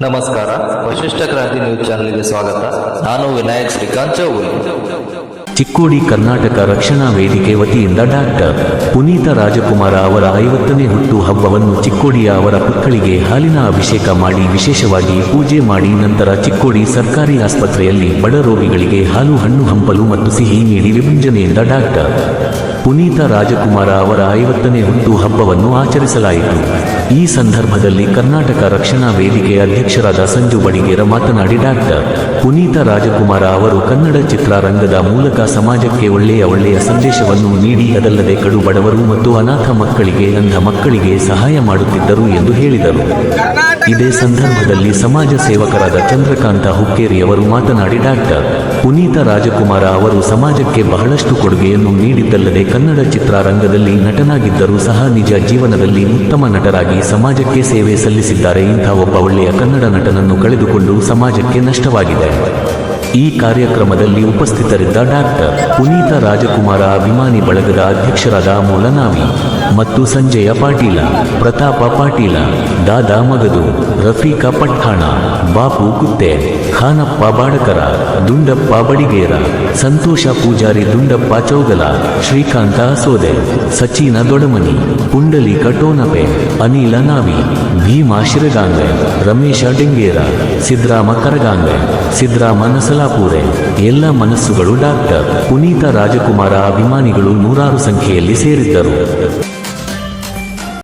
ನಮಸ್ಕಾರ. ವಶಿಷ್ಠ ಕ್ರಾಂತಿ ನ್ಯೂಸ್ ಚಾನೆಲ್ಗೆ ಸ್ವಾಗತ. ನಾನು ವಿನಾಯಕ್ ಶ್ರೀಕಾಂತ್ ಚೌಗುಲಿ ಚಿಕ್ಕೋಡಿ ಕರ್ನಾಟಕ ರಕ್ಷಣಾ ವೇದಿಕೆ ವತಿಯಿಂದ ಡಾಕ್ಟರ್ ಪುನೀತ ರಾಜಕುಮಾರ ಅವರ ಐವತ್ತನೇ ಹುಟ್ಟು ಹಬ್ಬವನ್ನು ಚಿಕ್ಕೋಡಿಯ ಅವರ ಮಕ್ಕಳಿಗೆ ಹಾಲಿನ ಅಭಿಷೇಕ ಮಾಡಿ ವಿಶೇಷವಾಗಿ ಪೂಜೆ ಮಾಡಿ ನಂತರ ಚಿಕ್ಕೋಡಿ ಸರ್ಕಾರಿ ಆಸ್ಪತ್ರೆಯಲ್ಲಿ ಬಡ ರೋಗಿಗಳಿಗೆ ಹಾಲು ಹಣ್ಣು ಹಂಪಲು ಮತ್ತು ಸಿಹಿ ನೀಡಿ ವಿಭಂಜನೆಯಿಂದ ಡಾಕ್ಟರ್ ಪುನೀತ ರಾಜಕುಮಾರ ಅವರ ಐವತ್ತನೇ ಹುಟ್ಟು ಹಬ್ಬವನ್ನು ಆಚರಿಸಲಾಯಿತು. ಈ ಸಂದರ್ಭದಲ್ಲಿ ಕರ್ನಾಟಕ ರಕ್ಷಣಾ ವೇದಿಕೆ ಅಧ್ಯಕ್ಷರಾದ ಸಂಜು ಬಡಿಗೇರ ಮಾತನಾಡಿ ಡಾಕ್ಟರ್ ಪುನೀತ ರಾಜಕುಮಾರ ಅವರು ಕನ್ನಡ ಚಿತ್ರರಂಗದ ಮೂಲಕ ಸಮಾಜಕ್ಕೆ ಒಳ್ಳೆಯ ಒಳ್ಳೆಯ ಸಂದೇಶವನ್ನು ನೀಡಿ ಅದಲ್ಲದೆ ಕಡು ಬಡವರು ಮತ್ತು ಅನಾಥ ಮಕ್ಕಳಿಗೆ ಅಂಧ ಮಕ್ಕಳಿಗೆ ಸಹಾಯ ಮಾಡುತ್ತಿದ್ದರು ಎಂದು ಹೇಳಿದರು. ಇದೇ ಸಂದರ್ಭದಲ್ಲಿ ಸಮಾಜ ಸೇವಕರಾದ ಚಂದ್ರಕಾಂತ ಹುಕ್ಕೇರಿ ಅವರು ಮಾತನಾಡಿ ಡಾಕ್ಟರ್ ಪುನೀತ ರಾಜಕುಮಾರ ಅವರು ಸಮಾಜಕ್ಕೆ ಬಹಳಷ್ಟು ಕೊಡುಗೆಯನ್ನು ನೀಡಿದ್ದಲ್ಲದೆ ಕನ್ನಡ ಚಿತ್ರರಂಗದಲ್ಲಿ ನಟನಾಗಿದ್ದರೂ ಸಹ ನಿಜ ಜೀವನದಲ್ಲಿ ಉತ್ತಮ ನಟರಾಗಿ ಸಮಾಜಕ್ಕೆ ಸೇವೆ ಸಲ್ಲಿಸಿದ್ದಾರೆ. ಇಂಥ ಒಬ್ಬ ಒಳ್ಳೆಯ ಕನ್ನಡ ನಟನನ್ನು ಕಳೆದುಕೊಂಡು ಸಮಾಜಕ್ಕೆ ನಷ್ಟವಾಗಿದೆ. ಈ ಕಾರ್ಯಕ್ರಮದಲ್ಲಿ ಉಪಸ್ಥಿತರಿದ್ದ ಡಾಕ್ಟರ್ ಪುನೀತ ರಾಜಕುಮಾರ ಅಭಿಮಾನಿ ಬಳಗದ ಅಧ್ಯಕ್ಷರಾದ ಅಮೋಲ ನಾವಿ ಮತ್ತು ಸಂಜಯ ಪಾಟೀಲ, ಪ್ರತಾಪ ಪಾಟೀಲ, ದಾದಾ ಮಗದು, ರಫೀಕಾ ಪಠಾಣ ಬಾಪು ಕುತ್ತೆ, ಖಾನಪ್ಪ ಬಾಡಕರ, ದುಂಡಪ್ಪ ಬಡಿಗೇರ, ಸಂತೋಷ ಪೂಜಾರಿ ದುಂಡಪ್ಪ ಚೌಗಲ, ಶ್ರೀಕಾಂತ ಸೋದೆ, ಸಚಿನ ದೊಡಮನಿ, ಪುಂಡಲೀಕ ಟೋನಪೆ, ಅನಿಲ ನಾವಿ ಭೀಮಾ ಶಿರಗಾಂಗೆ ರಮೇಶ ಡೆಂಗೇರ ಸಿದ್ರಾಮ ಕರಗಾಂಗೆ ಸಿದ್ರಾಮ ನಸಲಾಪೂರೆ ಎಲ್ಲ ಮನಸ್ಸುಗಳು ಡಾಕ್ಟರ್. ಪುನೀತ ರಾಜಕುಮಾರ ಅಭಿಮಾನಿಗಳು ನೂರಾರು ಸಂಖ್ಯೆಯಲ್ಲಿ ಸೇರಿದ್ದರು.